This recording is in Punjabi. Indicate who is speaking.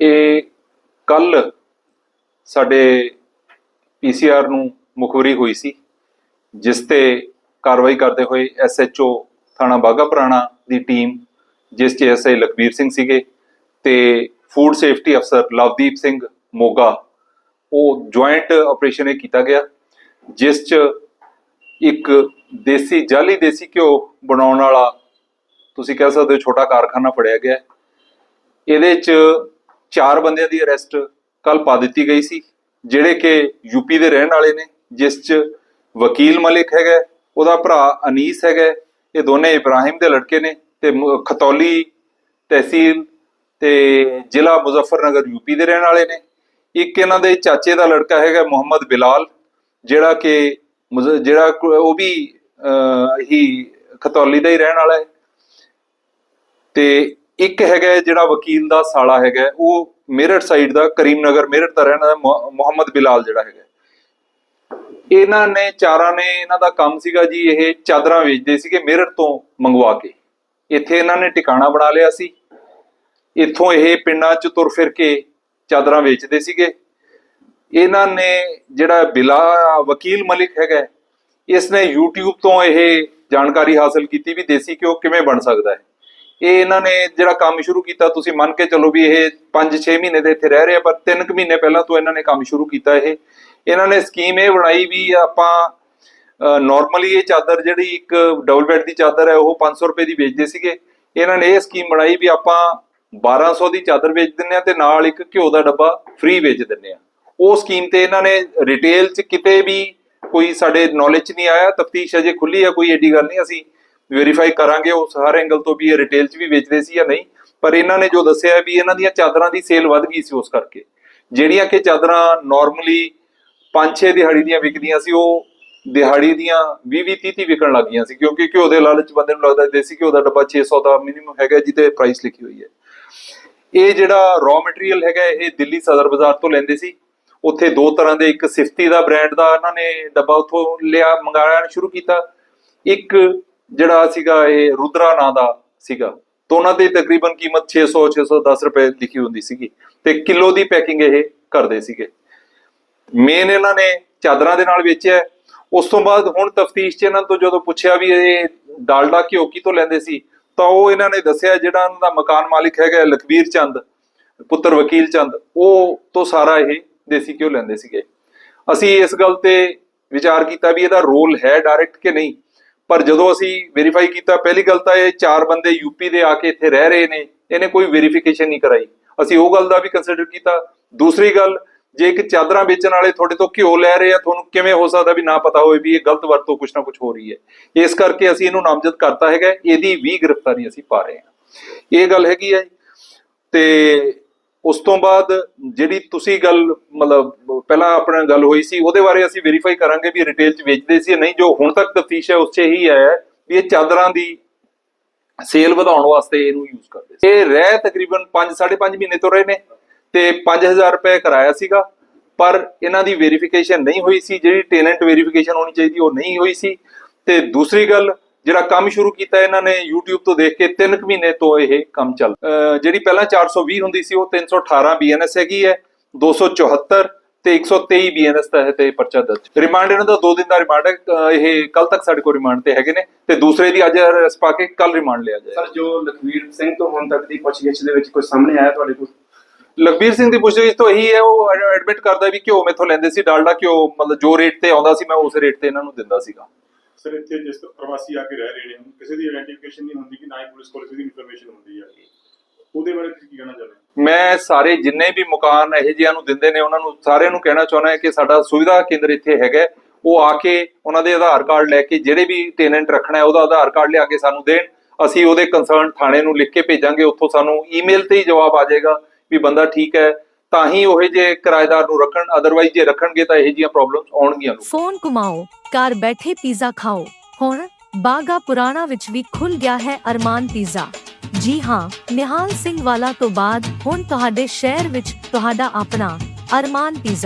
Speaker 1: ਇਹ ਕੱਲ ਸਾਡੇ ਪੀਸੀਆਰ ਨੂੰ ਮੁਖਬਰੀ ਹੋਈ ਸੀ, ਜਿਸ ਤੇ ਕਾਰਵਾਈ ਕਰਦੇ ਹੋਏ ਐਸਐਚਓ ਥਾਣਾ ਬਾਗਾ ਪੁਰਾਣਾ ਦੀ ਟੀਮ, ਜਿਸ 'ਚ ਐਸਆਈ ਲਖਬੀਰ ਸਿੰਘ ਸੀਗੇ ਤੇ ਫੂਡ ਸੇਫਟੀ ਅਫਸਰ ਲਵਦੀਪ ਸਿੰਘ ਮੋਗਾ, ਉਹ ਜੁਆਇੰਟ ਆਪਰੇਸ਼ਨ ਇਹ ਕੀਤਾ ਗਿਆ, ਜਿਸ 'ਚ ਇੱਕ ਦੇਸੀ ਜਾਲੀ ਦੇਸੀ ਘਿਓ ਬਣਾਉਣ ਵਾਲਾ, ਤੁਸੀਂ ਕਹਿ ਸਕਦੇ ਹੋ ਛੋਟਾ ਕਾਰਖਾਨਾ ਫੜਿਆ ਗਿਆ। ਇਹਦੇ 'ਚ ਚਾਰ ਬੰਦਿਆਂ ਦੀ ਅਰੈਸਟ ਕੱਲ ਪਾ ਦਿੱਤੀ ਗਈ ਸੀ, ਜਿਹੜੇ ਕਿ ਯੂਪੀ ਦੇ ਰਹਿਣ ਵਾਲੇ ਨੇ, ਜਿਸ 'ਚ ਵਕੀਲ ਮਲਿਕ ਹੈਗਾ, ਉਹਦਾ ਭਰਾ ਅਨੀਸ ਹੈਗਾ, ਇਹ ਦੋਨੇ ਇਬਰਾਹਿਮ ਦੇ ਲੜਕੇ ਨੇ ਤੇ ਮ- ਖਤੌਲੀ ਤਹਿਸੀਲ ਤੇ ਜ਼ਿਲ੍ਹਾ ਮੁਜ਼ੱਫਰਨਗਰ ਯੂਪੀ ਦੇ ਰਹਿਣ ਵਾਲੇ ਨੇ। ਇੱਕ ਇਹਨਾਂ ਦੇ ਚਾਚੇ ਦਾ ਲੜਕਾ ਹੈਗਾ, ਮੁਹੰਮਦ ਬਿਲਾਲ, ਜਿਹੜਾ ਕਿ ਮੁਜ਼- ਜਿਹੜਾ ਉਹ ਵੀ ਹੀ ਖਤੌਲੀ ਦਾ ਹੀ ਰਹਿਣ ਵਾਲਾ ਹੈ। ਤੇ ਇੱਕ ਹੈਗਾ ਜਿਹੜਾ ਵਕੀਲ ਦਾ ਸਾਲਾ ਹੈਗਾ ਉਹ ਮੇਰਠ ਸਾਈਡ ਦਾ ਕਰੀਮਨਗਰ ਮੇਰਠ ਦਾ ਰਹਿਣ ਵਾਲਾ ਮੁਹੰਮਦ ਬਿਲਾਲ ਜਿਹੜਾ ਹੈਗਾ ਇਹਨਾਂ ਨੇ ਚਾਰਾਂ ਨੇ ਇਹਨਾਂ ਦਾ ਕੰਮ ਸੀਗਾ ਜੀ ਇਹ ਚਾਦਰਾਂ ਵੇਚਦੇ ਸੀਗੇ ਮੇਰਠ ਤੋਂ ਮੰਗਵਾ ਕੇ। ਇੱਥੇ ਇਹਨਾਂ ਨੇ ਟਿਕਾਣਾ ਬਣਾ ਲਿਆ ਸੀ। ਇੱਥੋਂ ਇਹ ਪਿੰਡਾਂ 'ਚ ਤੁਰ ਫਿਰ ਕੇ ਚਾਦਰਾਂ ਵੇਚਦੇ ਸੀਗੇ। ਇਹਨਾਂ ਨੇ ਜਿਹੜਾ ਬਿਲਾ ਵਕੀਲ ਮਲਿਕ ਹੈਗਾ ਹੈ, ਇਸ ਨੇ YouTube ਤੋਂ ਇਹ ਜਾਣਕਾਰੀ ਹਾਸਲ ਕੀਤੀ ਵੀ ਦੇਸੀ ਘਿਓ ਕਿਵੇਂ ਬਣ ਸਕਦਾ ਹੈ। ਇਹ ਇਹਨਾਂ ਨੇ ਜਿਹੜਾ ਕੰਮ ਸ਼ੁਰੂ ਕੀਤਾ, ਤੁਸੀਂ ਮੰਨ ਕੇ ਚੱਲੋ ਵੀ ਇਹ 5-6 ਮਹੀਨੇ ਦੇ ਇੱਥੇ ਰਹਿ ਰਹੇ ਆ, ਪਰ 3 ਕੁ ਮਹੀਨੇ ਪਹਿਲਾਂ ਤੋਂ ਇਹਨਾਂ ਨੇ ਕੰਮ ਸ਼ੁਰੂ ਕੀਤਾ ਇਹ। ਇਹਨਾਂ ਨੇ ਸਕੀਮ ਇਹ ਬਣਾਈ ਵੀ ਆਪਾਂ ਨਾਰਮਲੀ ਇਹ ਚਾਦਰ ਜਿਹੜੀ ਇੱਕ ਡਬਲ ਬੈੱਡ ਦੀ ਚਾਦਰ ਹੈ, ਉਹ 500 ਰੁਪਏ ਦੀ ਵੇਚਦੇ ਸੀਗੇ। ਇਹਨਾਂ ਨੇ ਇਹ ਸਕੀਮ ਬਣਾਈ ਵੀ ਆਪਾਂ 1200 ਦੀ ਚਾਦਰ ਵੇਚ ਦਿੰਨੇ ਆ ਤੇ ਨਾਲ ਇੱਕ ਘਿਓ ਦਾ ਡੱਬਾ ਫ੍ਰੀ ਵੇਚ ਦਿੰਨੇ ਆ ਉਹ ਸਕੀਮ ਤੇ ਇਹਨਾਂ ਨੇ ਰਿਟੇਲ 'ਚ ਕਿਤੇ ਵੀ ਕੋਈ ਸਾਡੇ ਨੌਲੇਜ 'ਚ ਨਹੀਂ ਆਇਆ, ਤਫਤੀਸ਼ ਅਜੇ ਖੁੱਲੀ ਆ, ਕੋਈ ਐਡੀ ਗੱਲ ਨਹੀਂ। ਅਸੀਂ ਵੈਰੀਫਾਈ ਕਰਾਂਗੇ ਉਸ ਹਰ ਐਂਗਲ ਤੋਂ ਵੀ ਇਹ ਰਿਟੇਲ 'ਚ ਵੀ ਵੇਚਦੇ ਸੀ ਜਾਂ ਨਹੀਂ, ਪਰ ਇਹਨਾਂ ਨੇ ਜੋ ਦੱਸਿਆ ਵੀ ਇਹਨਾਂ ਦੀਆਂ ਚਾਦਰਾਂ ਦੀ ਸੇਲ ਵੱਧ ਗਈ ਸੀ ਉਸ ਕਰਕੇ। ਜਿਹੜੀਆਂ ਕਿ ਚਾਦਰਾਂ ਨਾਰਮਲੀ 5-6 ਦਿਹਾੜੀ ਦੀਆਂ ਵਿਕਦੀਆਂ ਸੀ, ਉਹ ਦਿਹਾੜੀ ਦੀਆਂ 20-20 30 ਵਿਕਣ ਲੱਗ ਗਈਆਂ ਸੀ, ਕਿਉਂਕਿ ਘਿਓ ਦੇ ਲਾਲਚ ਬੰਦੇ ਨੂੰ ਲੱਗਦਾ ਦੇਸੀ ਘਿਓ ਦਾ ਡੱਬਾ 600 ਦਾ ਮਿਨੀਮਮ ਹੈਗਾ ਜਿਹਦੇ ਪ੍ਰਾਈਸ ਲਿਖੀ ਹੋਈ ਹੈ। ਇਹ ਜਿਹੜਾ ਰॉ ਮਟੀਰੀਅਲ ਹੈਗਾ, ਇਹ ਦਿੱਲੀ ਸਦਰ ਬਾਜ਼ਾਰ ਤੋਂ ਲੈਂਦੇ ਸੀ। ਉੱਥੇ ਦੋ ਤਰ੍ਹਾਂ ਦੇ, ਇੱਕ ਸਿਫਤੀ ਦਾ ਬ੍ਰਾਂਡ ਦਾ ਇਹਨਾਂ ਨੇ ਡੱਬਾ ਉੱਥੋਂ ਲਿਆ ਮੰਗਾਉਣਾ ਸ਼ੁਰੂ ਕੀਤਾ। ਇੱਕ ਜਿਹੜਾ ਸੀਗਾ ਇਹ ਰੁਦਰਾ ਨਾਂ ਦਾ ਸੀਗਾ, ਤੋਂ ਉਹਨਾਂ ਦੀ ਤਕਰੀਬਨ ਕੀਮਤ 600 610 ਰੁਪਏ ਲਿਖੀ ਹੁੰਦੀ ਸੀਗੀ ਤੇ ਕਿਲੋ ਦੀ ਪੈਕਿੰਗ ਇਹ ਕਰਦੇ ਸੀਗੇ। ਮੇਨ ਇਹਨਾਂ ਨੇ ਚਾਦਰਾਂ ਦੇ ਨਾਲ ਵੇਚਿਆ ਉਸ ਤੋਂ ਬਾਅਦ ਹੁਣ ਤਫਤੀਸ਼ 'ਚ ਇਹਨਾਂ ਤੋਂ ਜਦੋਂ ਪੁੱਛਿਆ ਵੀ ਇਹ ਡਾਲਡਾ ਘਿਓ ਕੀ ਤੋਂ ਲੈਂਦੇ ਸੀ, ਤਾਂ ਉਹ ਇਹਨਾਂ ਨੇ ਦੱਸਿਆ ਜਿਹੜਾ ਇਹਨਾਂ ਦਾ ਮਕਾਨ ਮਾਲਿਕ ਹੈਗਾ ਲਖਵੀਰ ਚੰਦ, ਪੁੱਤਰ ਵਕੀਲ ਚੰਦ, ਉਹ ਤੋਂ ਸਾਰਾ ਇਹ ਦੇਸੀ ਘਿਓ ਲੈਂਦੇ ਸੀਗੇ। ਅਸੀਂ ਇਸ ਗੱਲ ਤੇ ਵਿਚਾਰ ਕੀਤਾ ਵੀ ਇਹਦਾ ਰੋਲ ਹੈ ਡਾਇਰੈਕਟ ਕਿ ਨਹੀਂ। ਪਰ ਜਦੋਂ ਅਸੀਂ ਵੈਰੀਫਾਈ ਕੀਤਾ, ਪਹਿਲੀ ਗੱਲ ਤਾਂ ਇਹ ਚਾਰ ਬੰਦੇ ਯੂਪੀ ਦੇ ਆ ਕੇ ਇੱਥੇ ਰਹਿ ਰਹੇ ਨੇ, ਇਹਨੇ ਕੋਈ ਵੈਰੀਫਿਕੇਸ਼ਨ ਨਹੀਂ ਕਰਾਈ। ਅਸੀਂ ਉਹ ਗੱਲ ਦਾ ਵੀ ਕੰਸੀਡਰ ਕੀਤਾ। ਦੂਸਰੀ ਗੱਲ, ਜੇ ਇੱਕ ਚਾਦਰਾਂ ਵੇਚਣ ਵਾਲੇ ਤੁਹਾਡੇ ਤੋਂ ਘਿਓ ਲੈ ਰਹੇ ਆ, ਤੁਹਾਨੂੰ ਕਿਵੇਂ ਹੋ ਸਕਦਾ ਵੀ ਨਾ ਪਤਾ ਹੋਵੇ ਵੀ ਇਹ ਗਲਤ ਵਰਤੋਂ ਕੁਛ ਨਾ ਕੁਛ ਹੋ ਰਹੀ ਹੈ। ਇਸ ਕਰਕੇ ਅਸੀਂ ਇਹਨੂੰ ਨਾਮਜ਼ਦ ਕਰਤਾ ਹੈਗਾ, ਇਹਦੀ ਵੀ ਗ੍ਰਿਫਤਾਰੀ ਅਸੀਂ ਪਾ ਰਹੇ ਹਾਂ। ਇਹ ਗੱਲ ਹੈਗੀ ਹੈ ਜੀ। ਤੇ ਉਸ ਤੋਂ ਬਾਅਦ ਜਿਹੜੀ ਤੁਸੀਂ ਗੱਲ, ਮਤਲਬ, ਪਹਿਲਾਂ ਆਪਣਾ ਗੱਲ ਹੋਈ ਸੀ, ਉਹਦੇ ਬਾਰੇ ਅਸੀਂ ਵੈਰੀਫਾਈ ਕਰਾਂਗੇ ਵੀ ਰਿਟੇਲ 'ਚ ਵੇਚਦੇ ਸੀ ਨਹੀਂ, ਜੋ ਹੁਣ ਤੱਕ ਤਫਤੀਸ਼ ਹੈ ਉਸ 'ਚ ਇਹੀ ਆਇਆ ਹੈ ਵੀ ਇਹ ਚਾਦਰਾਂ ਦੀ ਸੇਲ ਵਧਾਉਣ ਵਾਸਤੇ ਇਹਨੂੰ ਯੂਜ਼ ਕਰਦੇ ਸੀ। ਇਹ ਰਹਿ ਤਕਰੀਬਨ 5 5.5 ਮਹੀਨੇ ਤੋਂ ਰਹੇ ਨੇ ਤੇ 5000 ਰੁਪਏ ਕਰਾਇਆ ਸੀਗਾ, ਪਰ ਇਹਨਾਂ ਦੀ ਵੈਰੀਫਿਕੇਸ਼ਨ ਨਹੀਂ ਹੋਈ ਸੀ। ਜਿਹੜੀ ਟੈਨੈਂਟ ਵੈਰੀਫਿਕੇਸ਼ਨ ਹੋਣੀ ਚਾਹੀਦੀ, ਉਹ ਨਹੀਂ ਹੋਈ ਸੀ। ਤੇ ਦੂਸਰੀ ਗੱਲ ਜਿਹੜਾ ਕੰਮ ਸ਼ੁਰੂ ਕੀਤਾ ਇਹਨਾਂ ਨੇ YouTube ਤੋਂ ਦੇਖ ਕੇ 3 ਮਹੀਨੇ ਤੋਂ ਇਹ ਕੰਮ ਚੱਲ ਜਿਹੜੀ ਪਹਿਲਾਂ 420 ਹੁੰਦੀ ਸੀ ਉਹ 318 BNS ਹੈਗੀ ਹੈ 274 ਤੇ 123 BNS ਤਹਿਤ ਇਹ ਪਰਚਾ ਦਰਜ। ਰਿਮਾਂਡ ਇਹਨਾਂ ਦਾ 2 ਦਿਨ ਦਾ ਰਿਮਾਂਡ ਹੈ ਇਹ ਕੱਲ ਤੱਕ ਸਾਡੇ ਕੋਲ ਰਿਮਾਂਡ ਤੇ ਹੈਗੇ ਨੇ ਤੇ ਦੂਸਰੇ ਦੀ ਅੱਜ ਅਰੈਸਟ ਪਾ ਕੇ ਕੱਲ ਰਿਮਾਂਡ ਲਿਆ ਜਾਏਗਾ।
Speaker 2: ਸਰ ਜੋ ਲਖਵੀਰ ਸਿੰਘ ਤੋਂ ਹੁਣ ਤੱਕ ਦੀ ਪੁੱਛਗਿੱਛ ਦੇ ਵਿੱਚ ਕੁਝ ਸਾਹਮਣੇ ਆਇਆ ਤੁਹਾਡੇ ਕੋਲ?
Speaker 1: ਲਖਬੀਰ ਸਿੰਘ ਦੀ ਪੁੱਛਗਿੱਛ ਤੋਂ ਇਹੀ ਹੈ ਉਹ ਐਡਮਿਟ ਕਰਦਾ ਵੀ ਘਿਓ ਮੈਥੋਂ ਲੈਂਦੇ ਸੀ ਡਾਲਡਾ ਘਿਓ ਮਤਲਬ ਜੋ ਰੇਟ ਤੇ ਆਉਂਦਾ ਸੀ ਮੈਂ ਉਸ ਰੇਟ ਤੇ ਇਹਨਾਂ ਨੂੰ ਦਿੰਦਾ ਸੀਗਾ।
Speaker 3: ਸਰ ਇੱਥੇ ਜਿਸ ਤਰ੍ਹਾਂ ਪ੍ਰਵਾਸੀ ਆ ਕੇ ਰਹਿ ਰਹੇ ਨੇ, ਹੁਣ ਕਿਸੇ ਦੀ ਆਇਡੈਂਟੀਫਿਕੇਸ਼ਨ ਨਹੀਂ ਹੁੰਦੀ ਕਿ ਨਾ ਹੀ ਪੁਲਿਸ ਕੋਲ ਕਿਸੇ ਦੀ ਇਨਫੋਰਮੇਸ਼ਨ ਹੁੰਦੀ ਹੈ ਉਹਦੇ ਬਾਰੇ ਤੁਸੀਂ ਕੀ ਕਹਿਣਾ ਚਾਹੁੰਦੇ
Speaker 1: ਮੈਂ ਸਾਰੇ ਜਿੰਨੇ ਵੀ ਮਕਾਨ ਇਹੋ ਜਿਹਿਆਂ ਨੂੰ ਦਿੰਦੇ ਨੇ, ਉਹਨਾਂ ਨੂੰ ਸਾਰਿਆਂ ਨੂੰ ਕਹਿਣਾ ਚਾਹੁੰਦਾ ਕਿ ਸਾਡਾ ਸੁਵਿਧਾ ਕੇਂਦਰ ਇੱਥੇ ਹੈਗਾ ਉਹ ਆ ਕੇ ਉਹਨਾਂ ਦੇ ਆਧਾਰ ਕਾਰਡ ਲੈ ਕੇ ਜਿਹੜੇ ਵੀ ਟੈਨੈਂਟ ਰੱਖਣਾ ਹੈ, ਉਹਦਾ ਆਧਾਰ ਕਾਰਡ ਲਿਆ ਕੇ ਸਾਨੂੰ ਦੇਣ। ਅਸੀਂ ਉਹਦੇ ਕੰਸਰਨ ਥਾਣੇ ਨੂੰ ਲਿਖ ਕੇ ਭੇਜਾਂਗੇ, ਉੱਥੋਂ ਸਾਨੂੰ ਈਮੇਲ ਤੇ ਹੀ ਜਵਾਬ ਆ ਜਾਏਗਾ ਵੀ ਬੰਦਾ ਠੀਕ ਹੈ। ਤਾਂ ਹੀ ਉਹ ਜੇ ਕਿਰਾਏਦਾਰ ਨੂੰ ਰੱਖਣ ਅਦਰਵਾਈਜ਼ ਜੇ ਰੱਖਣਗੇ ਤਾਂ ਇਹੋ ਜਿਹੀਆਂ ਪ੍ਰੋਬਲਮਸ ਆਉਣਗੀਆਂ ਲੋਕਾਂ
Speaker 4: ਫੋਨ ਕਮਾਓ ਘਰ ਬੈਠੇ ਪੀਜ਼ਾ ਖਾਓ। ਹੁਣ ਬਾਗਾ ਪੁਰਾਣਾ ਵਿੱਚ ਵੀ ਖੁੱਲ ਗਿਆ ਹੈ ਅਰਮਾਨ ਪੀਜ਼ਾ ਜੀ ਹਾਂ, ਨਿਹਾਲ ਸਿੰਘ ਵਾਲਾ ਤੋਂ ਬਾਅਦ ਹੁਣ ਤੁਹਾਡੇ ਸ਼ਹਿਰ ਵਿੱਚ ਤੁਹਾਡਾ ਆਪਣਾ ਅਰਮਾਨ ਪੀਜ਼ਾ